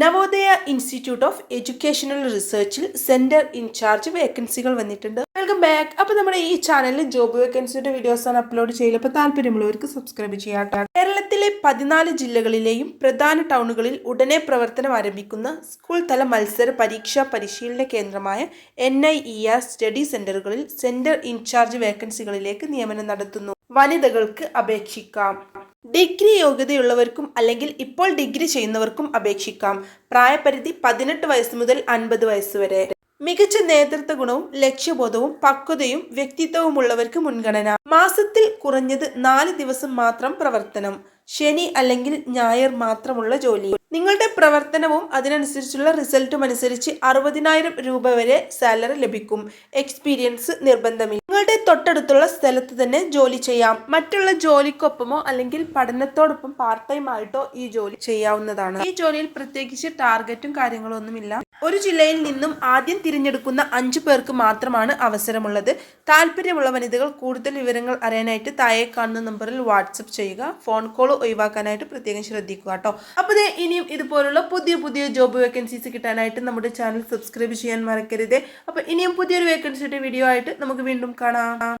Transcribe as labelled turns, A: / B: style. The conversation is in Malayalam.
A: നവോദയ ഇൻസ്റ്റിറ്റ്യൂട്ട് ഓഫ് എഡ്യൂക്കേഷണൽ റിസർച്ചിൽ സെന്റർ ഇൻചാർജ് വേക്കൻസികൾ വന്നിട്ടുണ്ട്. Welcome back. അപ്പോൾ നമ്മുടെ ഈ ചാനലിൽ ജോബ് വേക്കൻസിയുടെ വീഡിയോസ് ആണ് അപ്ലോഡ് ചെയ്യുന്നത് അപ്പോൾ താല്പര്യമുള്ളവർക്ക് സബ്സ്ക്രൈബ് ചെയ്യാട്ടാണ് കേരളത്തിലെ പതിനാല് ജില്ലകളിലെയും പ്രധാന ടൗണുകളിൽ ഉടനെ പ്രവർത്തനം ആരംഭിക്കുന്ന സ്കൂൾ തല മത്സര പരീക്ഷാ പരിശീലന കേന്ദ്രമായ N I E R study സെന്ററുകളിൽ centre incharge വേക്കൻസികളിലേക്ക് നിയമനം നടത്തുന്നു. വനിതകൾക്ക് അപേക്ഷിക്കാം. ഡിഗ്രി യോഗ്യതയുള്ളവർക്കും അല്ലെങ്കിൽ ഇപ്പോൾ ഡിഗ്രി ചെയ്യുന്നവർക്കും അപേക്ഷിക്കാം. പ്രായപരിധി പതിനെട്ട് വയസ്സ് മുതൽ അൻപത് വയസ്സ് വരെ. മികച്ച നേതൃത്വ ഗുണവും ലക്ഷ്യബോധവും പക്വതയും വ്യക്തിത്വവുമുള്ളവർക്ക് മുൻഗണന. മാസത്തിൽ കുറഞ്ഞത് നാല് ദിവസം മാത്രം പ്രവർത്തനം. ശനി അല്ലെങ്കിൽ ഞായർ മാത്രമുള്ള ജോലി. നിങ്ങളുടെ പ്രവർത്തനവും അതിനനുസരിച്ചുള്ള റിസൾട്ടും അനുസരിച്ച് അറുപതിനായിരം രൂപ വരെ സാലറി ലഭിക്കും. എക്സ്പീരിയൻസ് നിർബന്ധമില്ല. നിങ്ങളുടെ തൊട്ടടുത്തുള്ള സ്ഥലത്ത് തന്നെ ജോലി ചെയ്യാം. മറ്റുള്ള ജോലിക്കൊപ്പമോ അല്ലെങ്കിൽ പഠനത്തോടൊപ്പം പാർട്ട് ടൈം ആയിട്ടോ ഈ ജോലി ചെയ്യാവുന്നതാണ്. ഈ ജോലിയിൽ പ്രത്യേകിച്ച് ടാർഗറ്റും കാര്യങ്ങളും ഒന്നുമില്ല ഒരു ജില്ലയിൽ നിന്നും ആദ്യം തിരഞ്ഞെടുക്കുന്ന അഞ്ചു പേർക്ക് മാത്രമാണ് അവസരമുള്ളത്. താല്പര്യമുള്ള വനിതകൾ കൂടുതൽ വിവരങ്ങൾ അറിയാനായിട്ട് താഴെ കാണുന്ന നമ്പറിൽ വാട്സപ്പ് ചെയ്യുക. ഫോൺ കോൾ ഒഴിവാക്കാനായിട്ട് പ്രത്യേകം ശ്രദ്ധിക്കുക കേട്ടോ. അപ്പോൾ ഇനിയും ഇതുപോലുള്ള പുതിയ പുതിയ ജോബ് വേക്കൻസീസ് കിട്ടാനായിട്ട് നമ്മുടെ ചാനൽ സബ്സ്ക്രൈബ് ചെയ്യാൻ മറക്കരുത്. അപ്പോൾ ഇനിയും പുതിയൊരു വേക്കൻസിയുടെ വീഡിയോ ആയിട്ട് നമുക്ക് വീണ്ടും കാണാം.